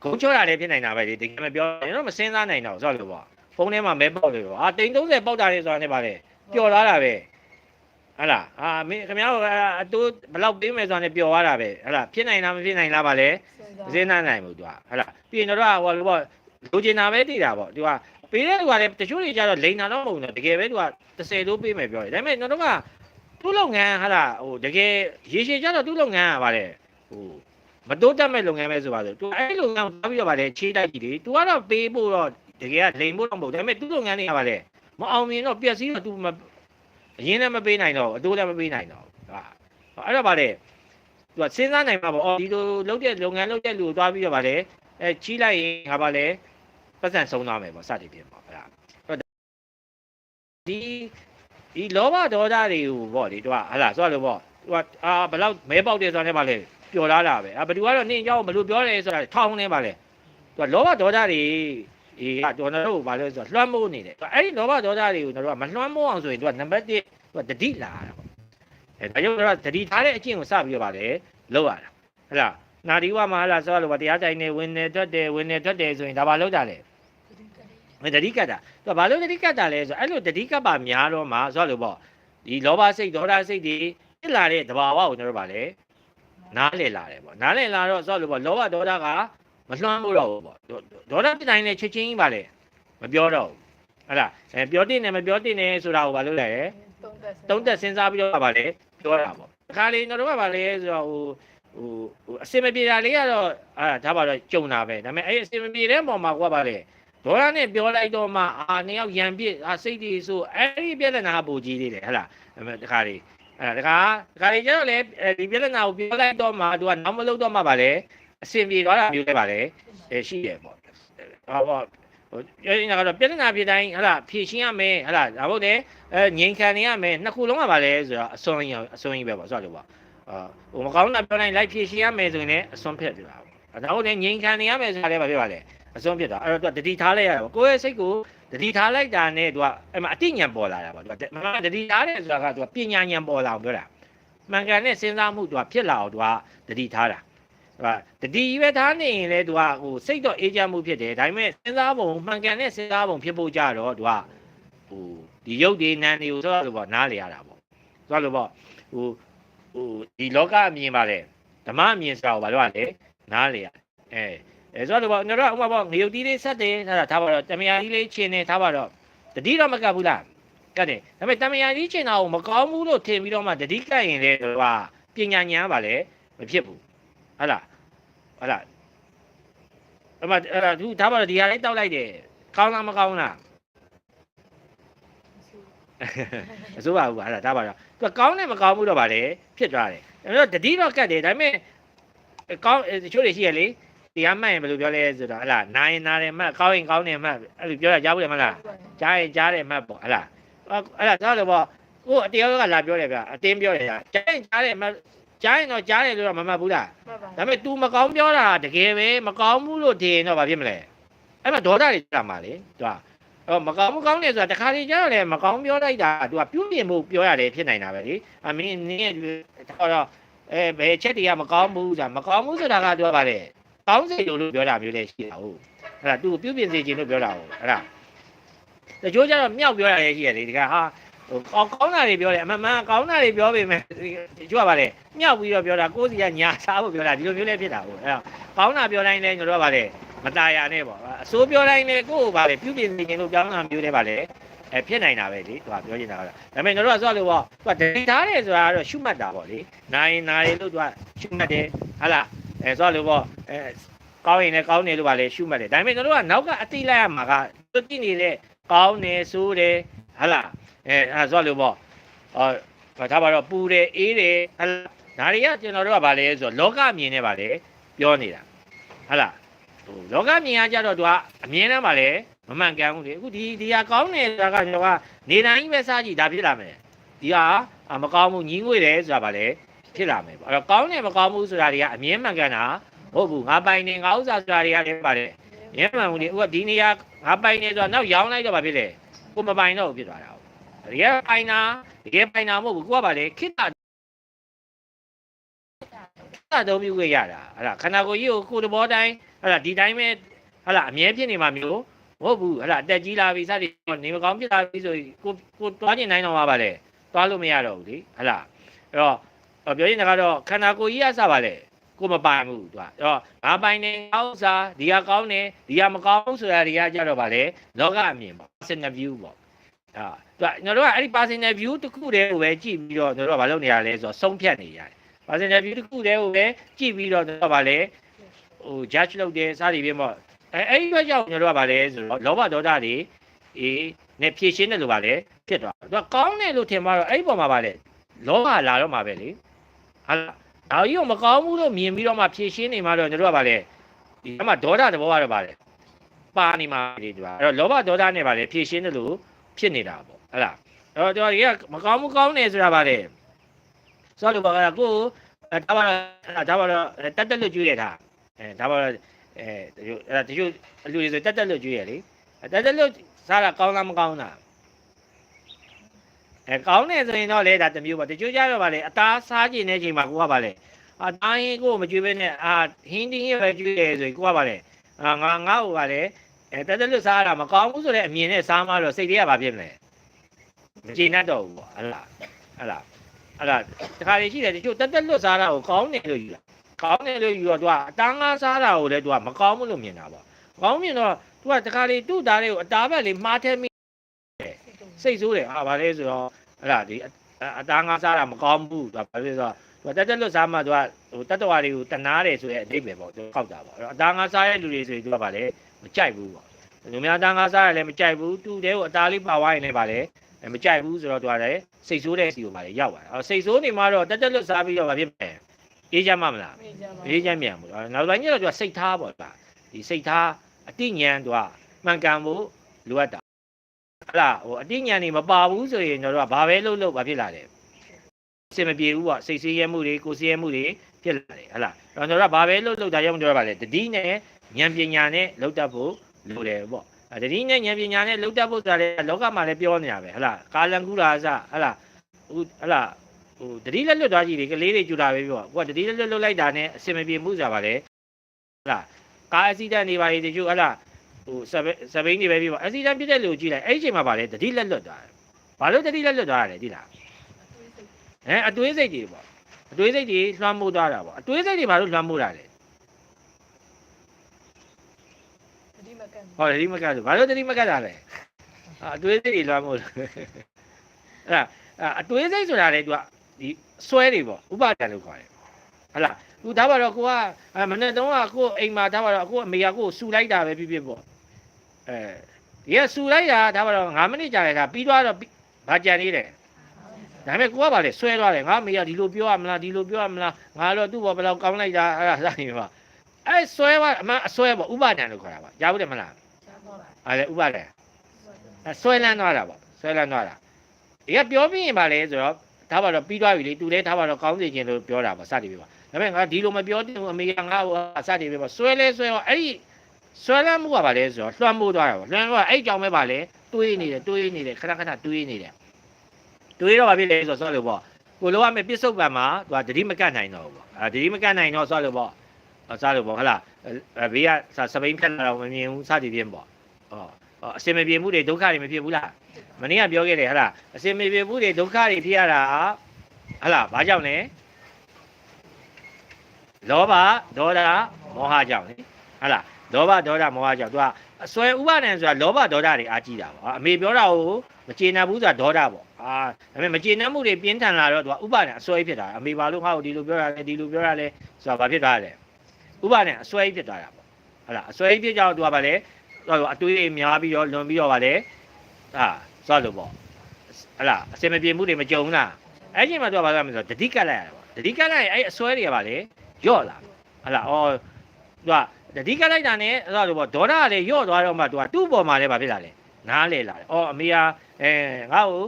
ဂုံချောတာလည်းဖြစ်နိုင်တာပဲလေတကယ်မပြောရင်တော့မစင်းစားနိုင်တော့ဆိုလို့ပေါ့ဖုန်းထဲမှာမဲပေါက်လို့ပေါ့အာတိန်30ပေါက်တာလေဆိုတာနဲ့ပါလေပျော်လာတာပဲ ဟလာအာမင်းခင်ဗျားတို့အတူဘယ်လောက်ပေးမယ်ဆိုတာနဲ့ပျော်သွားတာပဲဟလာဖြစ်နိုင်လားမဖြစ်နိုင်လားပါလေမစင်းစားနိုင်ဘူးသူကဟလာပြီးရင်တော့ဟိုလိုပေါ့လိုချင်တာပဲတည်တာပေါ့သူကပေးတဲ့လူကလည်းတချို့တွေကျတော့လိန်တာတော့မဟုတ်ဘူးတကယ်ပဲသူက30လို့ပေးမယ်ပြောတယ်ဒါပေမဲ့ကျွန်တော်တို့ကသူ့လုပ်ငန်းဟာလားဟိုတကယ်ရေရှည်ကြတော့သူ့လုပ်ငန်းကဗါလေဟိုမတိုးတက်မဲ့လုပ်ငန်းပဲဆိုပါဆိုသူအဲ့ဒီလုပ်ငန်းကိုသွားပြီးတော့ဗါလေခြေတိုက်ကြည့်လေ तू ကတော့ပေးဖို့တော့တကယ်ကလိန်ဖို့တော့မဟုတ်ဒါပေမဲ့သူ့လုပ်ငန်းတွေကဗါလေမအောင်မြင်တော့ပျက်စီးတော့ तू မ အရင်လည်းမပေးနိုင်တော့အတိုးလည်းမပေးနိုင်တော့ဟာအဲ့တော့ဗါလေ तू ကစဉ်းစားနိုင်မှာပေါ့အော်ဒီလိုလုပ်တဲ့လုပ်ငန်းလုပ်တဲ့လူကိုသွားပြီးတော့ဗါလေအဲချီးလိုက်ရင်ငါဗါလေပတ်စံဆုံးသွားမယ်ပေါ့စသည်ဖြင့်ပေါ့အဲ့ဒါဒီဒီလောဘဒေါသတွေကိုပေါ့လေသူကဟာလားဆိုရလို့ပေါ့သူကအာဘယ်လောက်မဲပေါက်တယ်ဆိုတာနဲ့ပါလေပျော်လာတာပဲအာဘယ်သူကတော့နင့်เจ้าမလို့ပြောတယ်ဆိုတာထောင်းနေပါလေသူကလောဘဒေါသတွေ အေးကကျွန်တော်တို့ဘာလဲဆိုတော့လွှမ်းမိုးနေတယ်သူကအဲ့ဒီလောဘဒေါသတွေကိုကျွန်တော်တို့ကမလွှမ်းမိုးအောင်ဆိုရင်သူကနံပါတ်1သူကတတိလာတာပေါ့အဲဒါကြောင့်ကျွန်တော်တတိထားတဲ့အကျင့်ကိုစပြီးတော့ပါလေလောက်ရတာဟဲ့လားနာဒီဝမှာဟလားဆိုရလို့ပါတရားတိုင်းနေဝင်နေထွက်တယ်ဝင်နေထွက်တယ်ဆိုရင်ဒါဘာလောက်တာလဲမတတိကတ်တာသူကဘာလို့တတိကတ်တာလဲဆိုအဲ့လိုတတိကတ်ပါများတော့မှဆိုရလို့ပေါ့ဒီလောဘစိတ်ဒေါသစိတ်တွေဖြစ်လာတဲ့သဘာဝကိုကျွန်တော်တို့ဗာလဲနားလည်လာတယ်ပေါ့နားလည်လာတော့ဆိုလို့ပေါ့လောဘဒေါသက မလွှမ်းမိုးတော့ဘူးပေါ့ဒေါသဖြစ်တိုင်းလည်းချက်ချင်းကြီးပါလေမပြောတော့ဘူးဟုတ်လားအဲပြောတင်တယ်မပြောတင်တယ်ဆိုတာကိုဗာလို့လဲသုံးသက်သုံးသက်စဉ်းစားပြီးတော့ဗာလေပြောတာပေါ့တခါလေကျွန်တော်တို့ကဗာလေဆိုတော့ဟိုဟိုဟိုအစင်မပြေတာလေးကတော့အာဒါပါတော့ကြုံတာပဲဒါပေမဲ့အဲ့အစင်မပြေတဲ့ပုံမှာကိုကဗာလေဒေါ်လာနဲ့ပြောလိုက်တော့မှအာနှစ်ယောက်ရံပြစ်အာစိတ်တွေဆိုအဲ့ဒီပြဿနာကပူကြီးသေးတယ်ဟဟလားဒါပေမဲ့တခါလေအဲ့ဒါတခါတခါလေကျတော့လေဒီပြဿနာကိုပြောလိုက်တော့မှသူကနောက်မလုပ်တော့မှဗာလေ အစင်ပြေသွားတာမျိုးလည်းဗာလေအဲရှိတယ်ပေါ့ဟောပေါ့ဟိုပြောနေတာကတော့ပြဿနာဖြစ်တိုင်းဟလာဖြေရှင်းရမယ်ဟလာဒါဟုတ်တယ်အဲငြိမ်ခံနေရမယ်နှစ်ခုလုံးကပါလဲဆိုတော့အစွန်းကြီးအစွန်းကြီးပဲပေါ့ဆိုတော့လို့ပေါ့အာဟိုမကောင်းတာပြောတိုင်းလိုက်ဖြေရှင်းရမယ်ဆိုရင်လည်းအစွန်းဖြစ်တယ်ပါဒါဟုတ်တယ်ငြိမ်ခံနေရမယ်ဆိုတာလည်းမဖြစ်ပါလေအစွန်းဖြစ်တာအဲ့တော့သူကတတိထားလိုက်ရတော့ကိုယ့်ရဲ့စိတ်ကိုတတိထားလိုက်တာနဲ့သူကအဲ့မှာအတိညာဉ်ပေါ်လာတာပေါ့သူကမမတတိထားတယ်ဆိုတာကသူကပညာဉာဏ်ပေါ်လာအောင်ပြောတာမှန်ကန်တဲ့စဉ်းစားမှုသူကဖြစ်လာအောင်သူကတတိထားတာ ဟုတ်တတိရွယ်ထားနေရင်လေသူကဟိုစိတ်တော့အေးချမ်းမှုဖြစ်တယ်ဒါပေမဲ့စဉ်းစားပုံမှန်ကန်တဲ့စဉ်းစားပုံဖြစ်ဖို့ကြတော့သူကဟိုဒီရုပ်ဒီနာမ်တွေကိုဆိုတော့လို့ပေါ့နားလေရတာပေါ့ဆိုတော့လို့ပေါ့ဟိုဟိုဒီလောကအမြင်ပါလေဓမ္မအမြင်ဆိုတာကိုဘာလို့လဲနားလေရအဲအဲဆိုတော့လို့ပေါ့ကျွန်တော်တို့ဥပမာပေါ့ငရုတ်တီးလေးဆက်တယ်ထားတာထားပါတော့တမယာကြီးလေးချင်းနေထားပါတော့တတိတော့မကပ်ဘူးလားကတ်တယ်ဒါပေမဲ့တမယာကြီးချင်းတာကိုမကောင်းဘူးလို့ထင်ပြီးတော့မှတတိကပ်ရင်လေသူကပညာဉာဏ်ပါလေမဖြစ်ဘူး ဟုတ်လားဟုတ်လားအမအဲ့ဒါသူထားပါတော့ဒီဟာလေးတောက်လိုက်တယ်ကောင်းလားမကောင်းလားအစိုးရဘူးဟာဒါပါတော့သူကကောင်းတယ်မကောင်းဘူးတော့ဗာလေဖြစ်သွားတယ်အဲ့တော့တတိတော့ကတ်တယ်ဒါပေမဲ့ကောင်းတချို့တွေရှိရလေတရားမှတ်ရင်ဘယ်လိုပြောလဲဆိုတော့ဟလာနာရင်နာတယ်မှတ်ကောင်းရင်ကောင်းတယ်မှတ်အဲ့လိုပြောတာကြားဘူးလေမလားကြားရင်ကြားတယ်မှတ်ပေါ့ဟလာအဲ့ဒါကြားလို့ပေါ့ကိုအတရားကလာပြောတယ်ဗျအတင်းပြောတယ်ကြားရင်ကြားတယ်မှတ် ကြားရင်တော့ကြားတယ်လို့တော့မမှတ်ဘူးလား မှတ်ပါ ဒါပေမဲ့ तू မကောင်းပြောတာတကယ်ပဲမကောင်းဘူးလို့ထင်ရင်တော့ဘာဖြစ်မလဲအဲ့မှာဒေါသတွေကြာမှာလေသူကအော်မကောင်းမကောင်းနေဆိုတာတခါတည်းကျတော့လေမကောင်းပြောလိုက်တာ तू ကပြုပြင်မှုပြောရတယ်ဖြစ်နိုင်တာပဲလေအမင်းနင်းတော့အဲဘယ်ချက်တွေကမကောင်းဘူးဆိုတာမကောင်းဘူးဆိုတာက तू ကဗါလေကောင်းစေလို့လို့ပြောတာမျိုးလည်းရှိတာဟုတ်အဲ့ဒါ तू ပြုပြင်စေခြင်းလို့ပြောတာဟုတ်အဲ့ဒါတချို့ကျတော့မြောက်ပြောရတယ်ရှိရတယ်ဒီကဟာ ဟိုကောင်းကောင်းတာတွေပြောတယ်အမှန်မှန်ကောင်းတာတွေပြောပေမဲ့တချို့ကဗါလေမြောက်ပြီးတော့ပြောတာကိုယ်စီကညာစားဖို့ပြောတာဒီလိုမျိုးလည်းဖြစ်တာဟုတ်အဲ့တော့ကောင်းတာပြောတိုင်းလည်းကျွန်တော်ကဗါလေမตายရနဲ့ပေါ့အစိုးပြောတိုင်းလည်းကိုယ့်ကိုဗါလေပြုပြင်စေခြင်းလို့ပြောင်းတာမျိုးလည်းဗါလေအဲဖြစ်နိုင်တာပဲလေသူကပြောနေတာကတော့ဒါပေမဲ့ကျွန်တော်တို့ကဆိုလို့ပေါ့သူကဒိထားတယ်ဆိုတာကတော့ရှုမှတ်တာပေါ့လေနိုင်နိုင်လို့သူကရှုမှတ်တယ်ဟာလားအဲဆိုလို့ပေါ့အဲကောင်းရင်လည်းကောင်းတယ်လို့ဗါလေရှုမှတ်တယ်ဒါပေမဲ့ကျွန်တော်တို့ကနောက်ကအတိလိုက်ရမှာကသူကြည့်နေတဲ့ကောင်းတယ်ဆိုးတယ်ဟာလား အဲအဲဆိုလို့ပေါ့အော်ဘာသာပါတော့ပူတယ်အေးတယ်ဟာလားဒါတွေကကျွန်တော်တို့ကဗါလေဆိုတော့လောကမြင်နေဗါလေပြောနေတာဟာလားဟိုလောကမြင်ကကြတော့သူကအမြင်နဲ့ဗါလေမမှန်ကန်ဘူးလေအခုဒီဒီဟာကောင်းတယ်ဆိုတာကကျွန်တော်ကနေတိုင်းကြီးပဲစားကြည့်ဒါဖြစ်လာမယ်ဒီဟာမကောင်းဘူးညီးငွေတယ်ဆိုတာဗါလေဖြစ်လာမယ်ပေါ့အဲ့တော့ကောင်းတယ်မကောင်းဘူးဆိုတာတွေကအမြင်မှန်ကန်တာဟုတ်ဘူးငါပိုင်နေငါဥစ္စာဆိုတာတွေကလည်းဗါလေမြင်မှန်ဘူးလေအခုကဒီနေရာငါပိုင်နေဆိုတာနောက်ရောင်းလိုက်တော့ဗါဖြစ်လေကိုမပိုင်တော့ဘူးဖြစ်သွားတာ တကယ်ပိုင်တာတကယ်ပိုင်တာမဟုတ်ဘူးကိုကဗါလေခိတ္တအတုံးပြုခွင့်ရတာဟလာခန္ဓာကိုယ်ကြီးကိုကိုယ်တဘောတိုင်းဟလာဒီတိုင်းပဲဟလာအမြဲဖြစ်နေမှာမျိုးမဟုတ်ဘူးဟလာအတက်ကြီးလာပြီစသည်နေမကောင်းဖြစ်လာပြီဆိုရင်ကိုကိုတွားကျင်နိုင်တော့မှာပါလေတွားလို့မရတော့ဘူးလေဟလာအဲ့တော့ပြောရင်ကတော့ခန္ဓာကိုယ်ကြီးကစပါလေကိုမပိုင်ဘူးသူကအဲ့တော့ငါပိုင်နေကောင်းစားဒီကကောင်းနေဒီကမကောင်းဆိုတာတွေကကြတော့ဗာလေလောကအမြင်ပေါ့ personal view ပေါ့ အာသူကကျွန်တော်တို့ကအဲ့ဒီ personal view တစ်ခုတည်းကိုပဲကြည့်ပြီးတော့ကျွန်တော်တို့ကဘာလုပ်နေရလဲဆိုတော့ဆုံးဖြတ်နေရတယ် personal view တစ်ခုတည်းကိုပဲကြည့်ပြီးတော့တော့ဗာလေဟို judge လုပ်တယ်စသည်ဖြင့်ပေါ့အဲအဲ့ဒီဘက်ကြောင့်ကျွန်တော်တို့ကဗာလေဆိုတော့လောဘဒေါသတွေအေးနဲ့ဖြည့်ရှင်းတယ်လို့ဗာလေဖြစ်သွားတယ်သူကကောင်းတယ်လို့ထင်မှတော့အဲ့ဒီပုံမှာဗာလေလောဘလာတော့မှာပဲလေဟာဒါကြီးကမကောင်းဘူးလို့မြင်ပြီးတော့မှဖြည့်ရှင်းနေမှတော့ကျွန်တော်တို့ကဗာလေဒီအမှဒေါသတဘောကတော့ဗာလေပါနေမှာလေဒီပါအဲ့တော့လောဘဒေါသနဲ့ဗာလေဖြည့်ရှင်းတယ်လို့ ဖြစ်နေတာပေါ့ဟဲ့လားအဲ့တော့ကျွန်တော်ကြီးကမကောင်းဘူးကောင်းတယ်ဆိုတာဗာလေဆိုတော့ဘာကကိုအဲဒါပါဒါပါတော့တက်တက်လွတ်ကျွေးရတာအဲဒါပါတော့အဲတချို့အဲတချို့အလူတွေဆိုတက်တက်လွတ်ကျွေးရလေတက်တက်လွတ်စားတာကောင်းလားမကောင်းလားအဲကောင်းတယ်ဆိုရင်တော့လေဒါတစ်မျိုးပါတချို့ကြတော့ဗာလေအသားစားကျင်တဲ့အချိန်မှာကိုကဗာလေအာတိုင်းကိုမကျွေးဘဲနဲ့အာဟင်းတင်းရဲ့ပဲကျွေးရဆိုရင်ကိုကဗာလေအာငါငါ့ကိုဗာလေ အဲတက်တက်လွတ်စားတာမကောင်းဘူးဆိုတဲ့အမြင်နဲ့စားမှတော့စိတ်တွေကဗာဖြစ်မလဲမကျေနပ်တော့ဘူးပေါ့ဟဲ့လားဟဲ့လားအဲ့ဒါတခါလေရှိတယ်တချို့တက်တက်လွတ်စားတာကိုကောင်းတယ်လို့ယူတာကောင်းတယ်လို့ယူတော့သူကအတန်းကားစားတာကိုလည်းသူကမကောင်းဘူးလို့မြင်တာပေါ့ကောင်းမြင်တော့သူကတခါလေသူ့သားလေးကိုအတားဘက်လေးမှားထဲမိစိတ်ဆိုးတယ်ဟာဗာလဲဆိုတော့အဲ့ဒါဒီအတန်းကားစားတာမကောင်းဘူးသူကဘာလို့လဲဆိုတော့သူကတက်တက်လွတ်စားမှသူကဟိုတက်တော်တွေကိုတနာတယ်ဆိုတဲ့အဓိပ္ပာယ်ပေါ့သူကောက်တာပေါ့အဲ့တော့အတန်းကားစားရဲ့လူတွေဆိုရင်သူကဗာလဲ မကြိုက်ဘူးပေါ့လူများအတန်းကားစားရလည်းမကြိုက်ဘူးသူ့တဲကိုအသားလေးပါသွားရင်လည်းဗာလဲအဲမကြိုက်ဘူးဆိုတော့သူကလည်းစိတ်ဆိုးတဲ့စီကိုမှလည်းရောက်သွားတယ်အော်စိတ်ဆိုးနေမှတော့တက်တက်လွတ်စားပြီးတော့မဖြစ်မယ်အေးချမ်းမှမလားမေးကြပါအေးချမ်းမြန်ဘူးအော်နောက်ပိုင်းကျတော့သူကစိတ်ထားပေါ့ကွာဒီစိတ်ထားအတိညာဏ်သူကမှန်ကန်ဖို့လိုအပ်တာဟတ်လားဟိုအတိညာဏ်နေမပါဘူးဆိုရင်တော့သူကဘာပဲလုပ်လို့ဘာဖြစ်လာလဲအစင်မပြေဘူးပေါ့စိတ်ဆင်းရဲမှုတွေကိုယ်ဆင်းရဲမှုတွေဖြစ်လာတယ်ဟတ်လားတော့ကျွန်တော်တို့ကဘာပဲလုပ်လို့ဒါကြောင့်ကျွန်တော်ကပါလေတတိနဲ့ ဉာဏ်ပညာနဲ့လုပ်တတ်ဖို့လိုတယ်ပေါ့အဲတတိနဲ့ဉာဏ်ပညာနဲ့လောက်တတ်ဖို့ဆိုတာလေလောကမှာလည်းပြောနေတာပဲဟလားကာလန်ကူလာအစဟလားဟိုဟလားဟိုတတိလက်လွတ်သွားကြည့်လေကလေးတွေကြူတာပဲပြောကိုကတတိလက်လွတ်လွတ်လိုက်တာနဲ့အစင်မပြေမှုဆိုတာပါလေဟလားကာအက်ဆီဒန့်နေပါလေတချို့ဟလားဟိုစပစပိန်တွေပဲပြောအက်ဆီဒန့်ဖြစ်တဲ့လူကိုကြည့်လိုက်အဲ့ဒီအချိန်မှာပါလေတတိလက်လွတ်သွားတယ်ဘာလို့တတိလက်လွတ်သွားရလဲသိလားဟမ်အတွေးစိတ်တွေပေါ့အတွေးစိတ်တွေလွှမ်းမိုးသွားတာပေါ့အတွေးစိတ်တွေဘာလို့လွှမ်းမိုးတာလဲ တတိမကန် ဟောတတိမကတ်လို့ဘာလို့တတိမကတ်တာလဲအာအတွေးစိတ်တွေလွှမ်းမိုးလို့အဲ့ဒါအဲ့အတွေးစိတ်ဆိုတာလေ तू ကဒီစွဲတွေပေါ့ဥပါဒံလို့ခေါ်တယ်ဟလား तू ဒါပါတော့ကိုကအဲမနေ့တုန်းကကိုအိမ်မှာဒါပါတော့ကိုအမေကကိုဆူလိုက်တာပဲဖြစ်ဖြစ်ပေါ့အဲဒီကဆူလိုက်တာဒါပါတော့9မိနစ်ကြာလိုက်တာပြီးသွားတော့ဘာကြံနေတယ်ဒါပေမဲ့ကိုကပါလေဆွဲသွားတယ်ငါအမေကဒီလိုပြောရမလားဒီလိုပြောရမလားငါတော့သူ့ဘောဘယ်လောက်ကောင်းလိုက်တာအဲ့ဒါစနေပါအဲဆွဲပါအမှအဆွဲပေါ့ဥပါဒံလို့ခေါ်တာပါကြားဘူးတယ်မလား ရှားပါအဲ့ဒါဥပါဒံအဲဆွဲလန်းသွားတာပေါ့ဆွဲလန်းသွားတာဒီကပြောပြီးရင်ပါလေဆိုတော့ဒါပါတော့ပြီးသွားပြီလေသူလည်းဒါပါတော့ကောင်းစေခြင်းလို့ပြောတာပေါ့စသည်ပြပါဒါပေမဲ့ငါဒီလိုမပြောတင်ဘူးအမေကငါ့ကိုစသည်ပြပါဆွဲလဲဆွဲတော့အဲ့ဒီဆွဲလန်းမှုကပါလေဆိုတော့လွှမ်းမိုးသွားတာပေါ့လွှမ်းမိုးအဲ့ကြောင့်ပဲပါလေတွေးနေတယ်တွေးနေတယ်ခဏခဏတွေးနေတယ်တွေးတော့ပါပြီလေဆိုတော့ဆောလို့ပေါ့ကိုလိုရမယ်ပြစ္ဆုတ်ပံမှာသူကတတိမကတ်နိုင်တော့ဘူးပေါ့အဲတတိမကတ်နိုင်တော့ဆောလို့ပေါ့ဆောလို့ပေါ့ဟလားဘေးကစပိန်ဖြတ်လာတော့မမြင်ဘူးစသည်ပြင်းပေါ့ဟော အော်အစင်မပြေမှုတွေဒုက္ခတွေမဖြစ်ဘူးလားမနေ့ကပြောခဲ့တယ်ဟလားအစင်မပြေမှုတွေဒုက္ခတွေဖြစ်ရတာဟလားဘာကြောင့်လဲလောဘဒေါသမောဟကြောင့်လေဟလားလောဘဒေါသမောဟကြောင့်သူကအစွဲဥပါဒံဆိုတာလောဘဒေါသတွေအားကြီးတာပေါ့အမေပြောတာကိုမကျေနပ်ဘူးဆိုတာဒေါသပေါ့အာဒါပေမဲ့မကျေနပ်မှုတွေပြင်းထန်လာတော့သူကဥပါဒံအစွဲဖြစ်တာအမေဘာလို့ငါ့ကိုဒီလိုပြောတာလဲဒီလိုပြောတာလဲဆိုတာဘာဖြစ်သွားလဲဥပါဒံအစွဲဖြစ်သွားတာပေါ့ဟလားအစွဲဖြစ်ကြောင့်သူကဘာလဲ တော့အတွေးတွေများပြီးတော့လွန်ပြီးတော့ဗာလေဟာသွားလို့ပေါ့ဟလာအစင်မပြေမှုတွေမကြုံဘူးလားအဲ့ဒီမှာတော့ဗာလဲမဆိုတတိကတ်လိုက်ရတယ်ပေါ့တတိကတ်လိုက်ရင်အဲ့အစွဲတွေကဗာလေယော့လာဟလာအော်သူကတတိကတ်လိုက်တာနဲ့အဲ့လိုပေါ့ဒေါသကလည်းယော့သွားတော့မှသူကသူ့ပေါ်မှာလည်းဗာဖြစ်လာလေနားလေလာတယ်အော်အမေကအဲငါ့ကို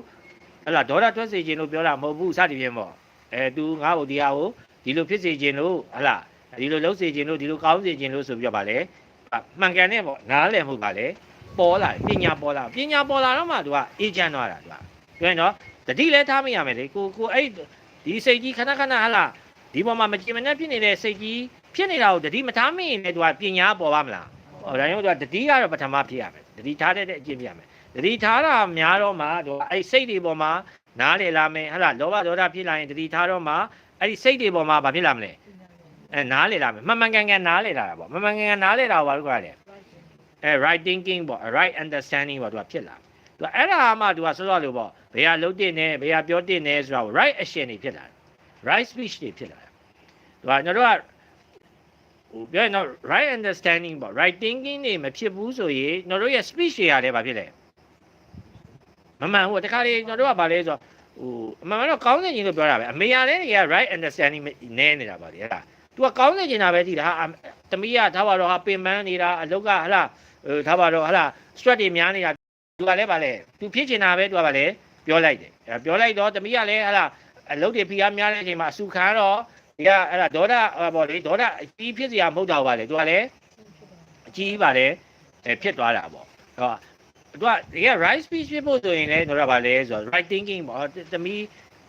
ဟလာဒေါသထွက်စေခြင်းလို့ပြောတာမဟုတ်ဘူးစသည်ဖြင့်ပေါ့အဲ तू ငါ့ကိုဒီဟာကိုဒီလိုဖြစ်စေခြင်းလို့ဟလာဒီလိုလုပ်စေခြင်းလို့ဒီလိုကောင်းစေခြင်းလို့ဆိုပြီးတော့ဗာလေ မှန်ကန်တဲ့ပေါ့နားလည်မှုကလည်းပေါ်လာတယ်ပညာပေါ်လာပညာပေါ်လာတော့မှသူကအေးချမ်းသွားတာသူကပြောရင်တော့တတိလည်းထားမရမယ်လေကိုကိုအဲ့ဒီစိတ်ကြီးခဏခဏဟလာဒီပေါ်မှာမကြင်မနဲ့ဖြစ်နေတဲ့စိတ်ကြီးဖြစ်နေတာကိုတတိမထားမရင်လည်းသူကပညာပေါ်ပါမလားဟောဒါကြောင့်သူကတတိကတော့ပထမဖြစ်ရမယ်တတိထားတဲ့အကျင့်ဖြစ်ရမယ်တတိထားတာများတော့မှသူကအဲ့စိတ်တွေပေါ်မှာနားလေလာမယ်ဟလာလောဘဒေါသဖြစ်လာရင်တတိထားတော့မှအဲ့ဒီစိတ်တွေပေါ်မှာဘာဖြစ်လာမလဲ အဲနားလေလာမယ်မှန်မှန်ကန်ကန်နားလေလာတာပေါ့မှန်မှန်ကန်ကန်နားလေတာကိုဘာလို့ခေါ်ရလဲအဲ right thinking ပေါ့ right understanding ပေါ့သူကဖြစ်လာသူကအဲ့ဒါမှသူကစောစောလို့ပေါ့ဘယ်ဟာလုံးတင်နေဘယ်ဟာပြောတင်နေဆိုတော့ right action တွေဖြစ်လာတယ် right speech တွေဖြစ်လာတယ်သူကကျွန်တော်တို့ကဟိုပြောရင်တော့ right understanding ပေါ့ right thinking တွေမဖြစ်ဘူးဆိုရင်ကျွန်တော်တို့ရဲ့ speech တွေကလည်းဘာဖြစ်လဲမမှန်ဘူးတခါလေကျွန်တော်တို့ကဘာလဲဆိုတော့ဟိုအမှန်တော့ကောင်းတဲ့ကြီးလို့ပြောတာပဲအမေရလည်းတွေက right understanding နဲနေတာပါလေဟဲ့လား तू ကကောင်းတဲ့ကျင်တာပဲကြည့်တာဟာတမီးကထားပါတော့ဟာပင်ပန်းနေတာအလုတ်ကဟလာဟိုထားပါတော့ဟလာ stress တွေများနေတာသူကလည်းဗာလဲသူဖြစ်ချင်တာပဲသူကဗာလဲပြောလိုက်တယ်အဲပြောလိုက်တော့တမီးကလည်းဟလာအလုပ်တွေဖိအားများတဲ့အချိန်မှာအဆူခံတော့ဒီကအဲ့ဒါဒေါသဟောပေါ့လေဒေါသအကြီးဖြစ်စရာမဟုတ်တော့ဗာလေသူကလည်းအကြီးဗာလဲအဲဖြစ်သွားတာပေါ့ဟောသူကဒီက right speech ဖြစ်ဖို့ဆိုရင်လည်းတို့ကဗာလဲဆိုတော့ right thinking ပေါ့တမီး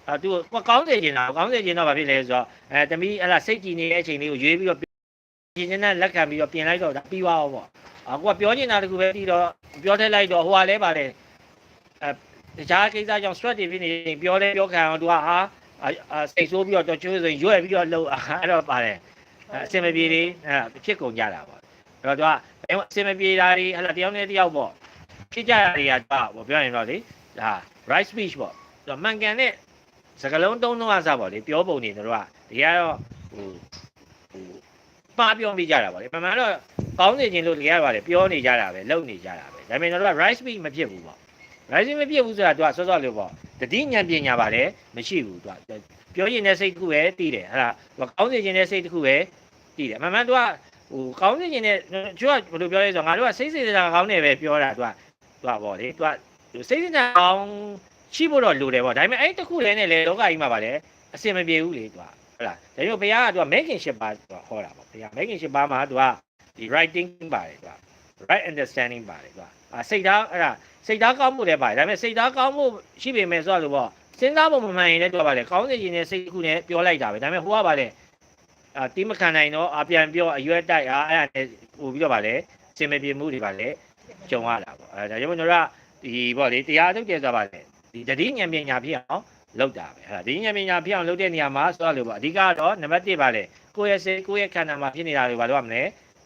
အဲသူကကောင်းစေချင်တာကောင်းစေချင်တော့ဗာဖြစ်လဲဆိုတော့အဲတမီးအဲ့ဒါစိတ်ကြည်နေတဲ့အချိန်လေးကိုရွေးပြီးတော့ပြင်ချင်တဲ့လက်ခံပြီးတော့ပြင်လိုက်တော့ဒါပြီးသွားအောင်ပေါ့အခုကပြောနေတာတခုပဲပြီးတော့ပြောထည့်လိုက်တော့ဟိုကလည်းပါလေအဲတခြားကိစ္စကြောင့် stress တွေဖြစ်နေရင်ပြောလဲပြောခံအောင်သူကဟာအာစိတ်ဆိုးပြီးတော့တော်ချိုးဆိုရင်ရွက်ပြီးတော့လှုပ်အဲ့တော့ပါတယ်အစင်မပြေတွေအဲ့ဖြစ်ကုန်ကြတာပေါ့အဲ့တော့သူကအစင်မပြေတာတွေဟလာတယောက်နဲ့တယောက်ပေါ့ဖြစ်ကြတာတွေကသူကပေါ့ပြောရင်တော့လေဒါ right speech ပေါ့သူမှန်ကန်တဲ့ စကားလုံးသုံးလုံးအစားပေါ့လေပြောပုံနေတို့ကဒီကတော့ဟိုဟိုပါပြောမိကြတာပေါ့လေမှန်မှန်တော့ကောင်းနေခြင်းလို့တကယ်ပါလေပြောနေကြတာပဲလုပ်နေကြတာပဲဒါပေမဲ့တို့က right speech မဖြစ်ဘူးပေါ့ rising မဖြစ်ဘူးဆိုတာသူကစောစောလေးပေါ့တတိညာပညာပါလေမရှိဘူးသူကပြောရင်တဲ့စိတ်တစ်ခုပဲတည်တယ်ဟဲ့လားသူကောင်းစေခြင်းတဲ့စိတ်တစ်ခုပဲတည်တယ်အမှန်မှန်သူကဟိုကောင်းစေခြင်းတဲ့သူကဘယ်လိုပြောလဲဆိုတော့ငါတို့ကစိတ်စေတနာကောင်းနေပဲပြောတာသူကသူကပေါ့လေသူကစိတ်စေတနာကောင်း ရှိဖို့တော့လိုတယ်ပေါ့ဒါပေမဲ့အဲ့တစ်ခုလည်းနဲ့လေလောကကြီးမှာပါလေအစင်မပြေဘူးလေသူကဟုတ်လားဒါကြောင့်ဘုရားကသူက making ship ပါသူကဟောတာပေါ့ဘုရား making ship ပါမှာသူကဒီ writing ပါတယ်သူက right understanding ပါတယ်သူကအာစိတ်သားအဲ့ဒါစိတ်သားကောင်းမှုလည်းပါတယ်ဒါပေမဲ့စိတ်သားကောင်းမှုရှိပေမဲ့ဆိုတော့လို့ပေါ့စဉ်းစားဖို့မမှန်ရင်လည်းတော့ပါလေကောင်းစေခြင်းနဲ့စိတ်တစ်ခုနဲ့ပြောလိုက်တာပဲဒါပေမဲ့ဟိုကပါလေအာတီးမခံနိုင်တော့အပြန်ပြောအရွက်တိုက်အားအဲ့ဒါနဲ့ဟိုပြီးတော့ပါလေစင်မပြေမှုတွေပါလေကြုံရတာပေါ့အဲဒါကြောင့်ကျွန်တော်တို့ကဒီပေါ့လေတရားထုတ်တယ်ဆိုတာပါလေ ဒီတတိဉာဏ်ပညာဖြစ်အောင်လုပ်တာပဲအဲ့ဒါဒီဉာဏ်ပညာဖြစ်အောင်လုပ်တဲ့နေရာမှာဆိုတော့လို့ပေါ့အဓိကတော့နံပါတ်1ပါလေကိုယ့်ရဲ့စိတ်ကိုယ့်ရဲ့ခန္ဓာမှာဖြစ်နေတာတွေဘာလို့ရမလဲ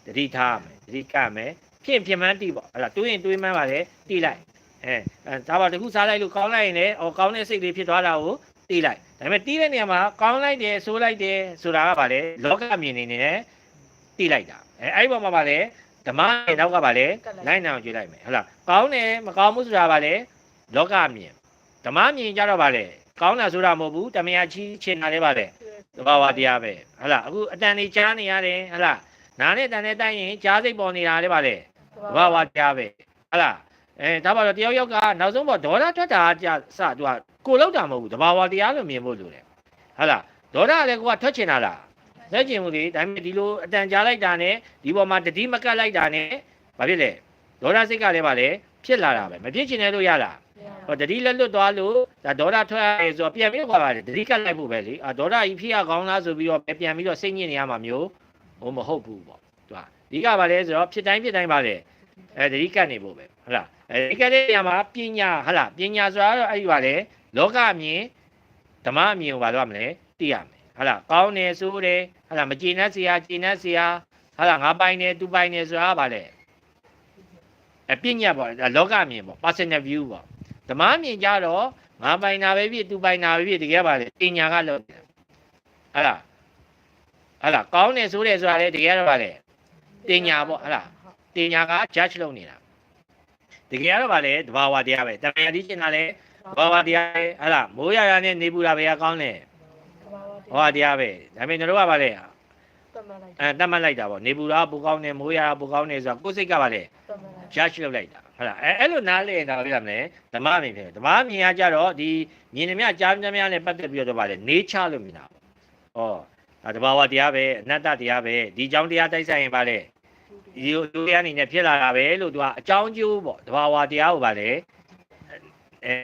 တတိထားမယ်တတိကမယ်ဖြစ်ဖြစ်မှန်းတိပေါ့အဲ့ဒါတွေးရင်တွေးမှန်းပါလေတိလိုက်အဲအဲဒါပါတခုစားလိုက်လို့ကောင်းလိုက်ရင်လည်းအော်ကောင်းတဲ့စိတ်လေးဖြစ်သွားတာကိုတီးလိုက်ဒါပေမဲ့တီးတဲ့နေရာမှာကောင်းလိုက်တယ်ဆိုးလိုက်တယ်ဆိုတာကပါလေလောကမြင်နေနေနဲ့တီးလိုက်တာအဲအဲ့ဒီပေါ်မှာပါလေဓမ္မရဲ့နောက်ကပါလေလိုက်နာအောင်ကြွေးလိုက်မယ်ဟုတ်လားကောင်းတယ်မကောင်းဘူးဆိုတာပါလေလောကမြင် ဓမ္မမြင်ကြတော့ပါလေကောင်းတာဆိုတာမဟုတ်ဘူးတမယာချီချင်တာလည်းပါလေသဘာဝတရားပဲဟုတ်လားအခုအတန်လေးကြားနေရတယ်ဟုတ်လားနားနဲ့တန်နဲ့တိုက်ရင်ကြားစိတ်ပေါ်နေတာလည်းပါလေသဘာဝတရားပဲဟုတ်လားအဲဒါပါတော့တယောက်ယောက်ကနောက်ဆုံးပေါ့ဒေါသထွက်တာကြစသူကကိုလောက်တာမဟုတ်ဘူးသဘာဝတရားလို့မြင်ဖို့လိုတယ်ဟုတ်လားဒေါသကလည်းကိုကထွက်ချင်တာလားလက်ချင်ဘူးလေဒါပေမဲ့ဒီလိုအတန်ကြားလိုက်တာနဲ့ဒီပေါ်မှာတတိမကတ်လိုက်တာနဲ့ဘာဖြစ်လဲဒေါသစိတ်ကလည်းပါလေဖြစ်လာတာပဲမဖြစ်ချင်တဲ့လို့ရလား ဟောတတိလက်လွတ်သွားလို့ဒါဒေါသထွက်ရဲဆိုတော့ပြန်ပြီးတော့ပါလေတတိကတ်လိုက်ဖို့ပဲလေအာဒေါသကြီးဖြစ်ရကောင်းလားဆိုပြီးတော့ပြန်ပြီးတော့စိတ်ညစ်နေရမှာမျိုးဟိုမဟုတ်ဘူးပေါ့သူကဒီကပါလေဆိုတော့ဖြစ်တိုင်းဖြစ်တိုင်းပါလေအဲတတိကတ်နေဖို့ပဲဟုတ်လားအဲဒီကတ်တဲ့နေရာမှာပညာဟုတ်လားပညာဆိုတာတော့အဲ့ဒီပါလေလောကအမြင်ဓမ္မအမြင်ကိုပါတော့မလဲသိရမယ်ဟုတ်လားကောင်းတယ်ဆိုတယ်ဟုတ်လားမကျေနပ်စရာကျေနပ်စရာဟုတ်လားငါပိုင်တယ်သူပိုင်တယ်ဆိုတာကပါလေအပညာပေါ့ဒါလောကအမြင်ပေါ့ personal view ပေါ့ ဓမ္မအမြင်ကြတော့ငါပိုင်တာပဲဖြစ်သူပိုင်တာပဲဖြစ်တကယ်ပါလေပညာကလို့ဟုတ်လားဟုတ်လားကောင်းတယ်ဆိုတယ်ဆိုတာလေတကယ်တော့ပါလေပညာပေါ့ဟုတ်လားတင်ညာက judge လုပ်နေတာတကယ်ကတော့ဗာလေတဘာဝတရားပဲတမန်တိကျင်တာလေတဘာဝတရားပဲဟဟလားမိုးရရနဲ့နေပူတာပဲကောင်းတယ်ဟောတရားပဲဒါပေမဲ့တို့ကဗာလေတတ်မှတ်လိုက်အဲတတ်မှတ်လိုက်တာပေါ့နေပူတာပူကောင်းတယ်မိုးရတာပူကောင်းတယ်ဆိုတော့ကိုယ်စိတ်ကဗာလေတတ်မှတ်လိုက် judge လုပ်လိုက်တာ ဟုတ်လားအဲအဲ့လိုနားလည်နေတာပြရမလဲဓမ္မမြင်ဖြစ်တယ်ဓမ္မမြင်ရကြတော့ဒီမြင်နေမြကြားမြများနဲ့ပတ်သက်ပြီးတော့ဗာလေ nature လို့မြင်တာပေါ့ဩဒါတဘာဝတရားပဲအနတ္တတရားပဲဒီကြောင့်တရားတိုက်ဆိုင်ရင်ဗာလေဒီလိုလူရအနေနဲ့ဖြစ်လာတာပဲလို့သူကအကြောင်းကျိုးပေါ့တဘာဝတရားကိုပါလေအဲ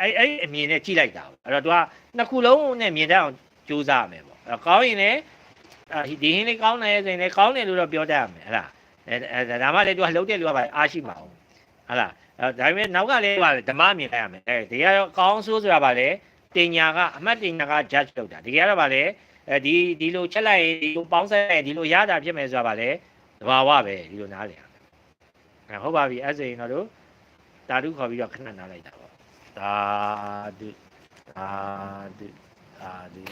အဲ့အဲ့အမြင်နဲ့ကြည့်လိုက်တာပေါ့အဲ့တော့သူကနှစ်ခုလုံးနဲ့မြင်တတ်အောင်ကြိုးစားရမယ်ပေါ့အဲ့တော့ကောင်းရင်လည်းအဲဒီဟင်းလေးကောင်းတယ်ဆိုရင်လည်းကောင်းတယ်လို့တော့ပြောတတ်ရမယ်ဟလားအဲဒါမှလည်းသူကလှုပ်တဲ့လူကပါအားရှိမှာ ဟုတ်ဟလားအဲဒါပေမဲ့နောက်ကလည်းပါလေဓမ္မမြင်လိုက်ရမယ်အဲဒီကတော့ကောင်းဆိုးဆိုတာပါလေတင်ညာကအမှတ်တင်ညာက judge လုပ်တာဒီကတော့ပါလေအဲဒီဒီလိုချက်လိုက်ရင်ဒီလိုပေါင်းဆက်ရင်ဒီလိုရတာဖြစ်မယ်ဆိုတာပါလေတဘာဝပဲဒီလိုနားလည်ရမယ်အဲဟုတ်ပါပြီအဲ့ဆိုရင်တော့တို့တာဓုခေါ်ပြီးတော့ခဏနားလိုက်တာပေါ့သာဓုသာဓုသာဓု